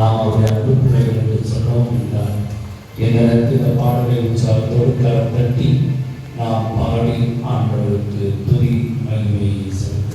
நாம் அவருடைய அன்பு பிள்ளைகள் என்று சொன்னோம் என்றார் எங்களுக்கு இந்த பாடலை உற்சாகத்தோடு கரம் தட்டி நாம் பாடி ஆண்டவருக்கு துணி மகிமையை செலுத்த